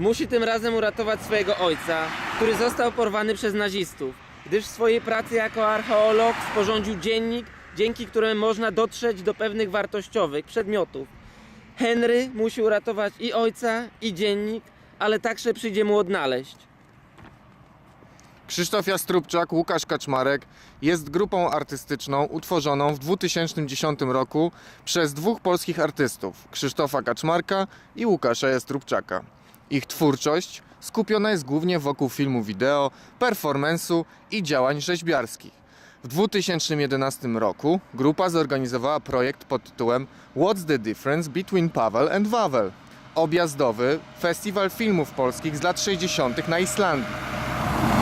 Musi tym razem uratować swojego ojca, który został porwany przez nazistów, gdyż w swojej pracy jako archeolog sporządził dziennik, dzięki któremu można dotrzeć do pewnych wartościowych przedmiotów. Henry musi uratować i ojca, i dziennik, ale także przyjdzie mu odnaleźć. Krzysztof Jastrubczak, Łukasz Kaczmarek jest grupą artystyczną utworzoną w 2010 roku przez dwóch polskich artystów, Krzysztofa Kaczmarka i Łukasza Jastrubczaka. Ich twórczość skupiona jest głównie wokół filmu wideo, performance'u i działań rzeźbiarskich. W 2011 roku grupa zorganizowała projekt pod tytułem What's the Difference Between Paweł and Wawel? Objazdowy festiwal filmów polskich z lat 60. na Islandii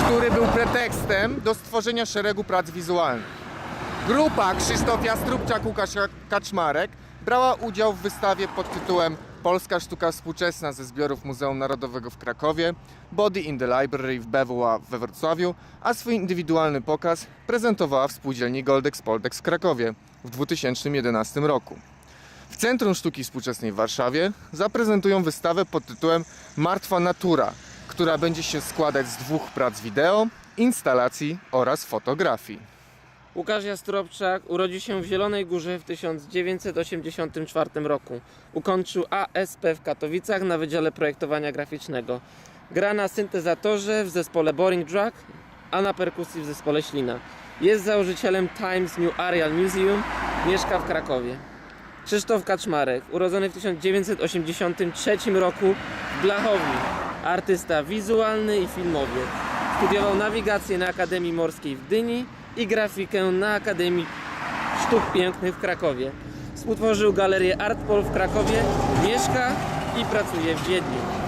który był pretekstem do stworzenia szeregu prac wizualnych. Grupa Krzysztof Jastrubczak, Łukasz Kaczmarek brała udział w wystawie pod tytułem Polska sztuka współczesna ze zbiorów Muzeum Narodowego w Krakowie, Body in the Library w BWA we Wrocławiu, a swój indywidualny pokaz prezentowała w spółdzielni Goldex Poldex w Krakowie w 2011 roku. W Centrum Sztuki Współczesnej w Warszawie zaprezentują wystawę pod tytułem Martwa Natura, która będzie się składać z dwóch prac wideo, instalacji oraz fotografii. Łukasz Jastrobczak urodził się w Zielonej Górze w 1984 roku. Ukończył ASP w Katowicach na Wydziale Projektowania Graficznego. Gra na syntezatorze w zespole Boring Drug, a na perkusji w zespole Ślina. Jest założycielem Times New Aerial Museum, mieszka w Krakowie. Krzysztof Kaczmarek, urodzony w 1983 roku w Blachowni. Artysta wizualny i filmowy. Studiował nawigację na Akademii Morskiej w Gdyni i grafikę na Akademii Sztuk Pięknych w Krakowie. Współtworzył galerię Artpol w Krakowie, mieszka i pracuje w Wiedniu.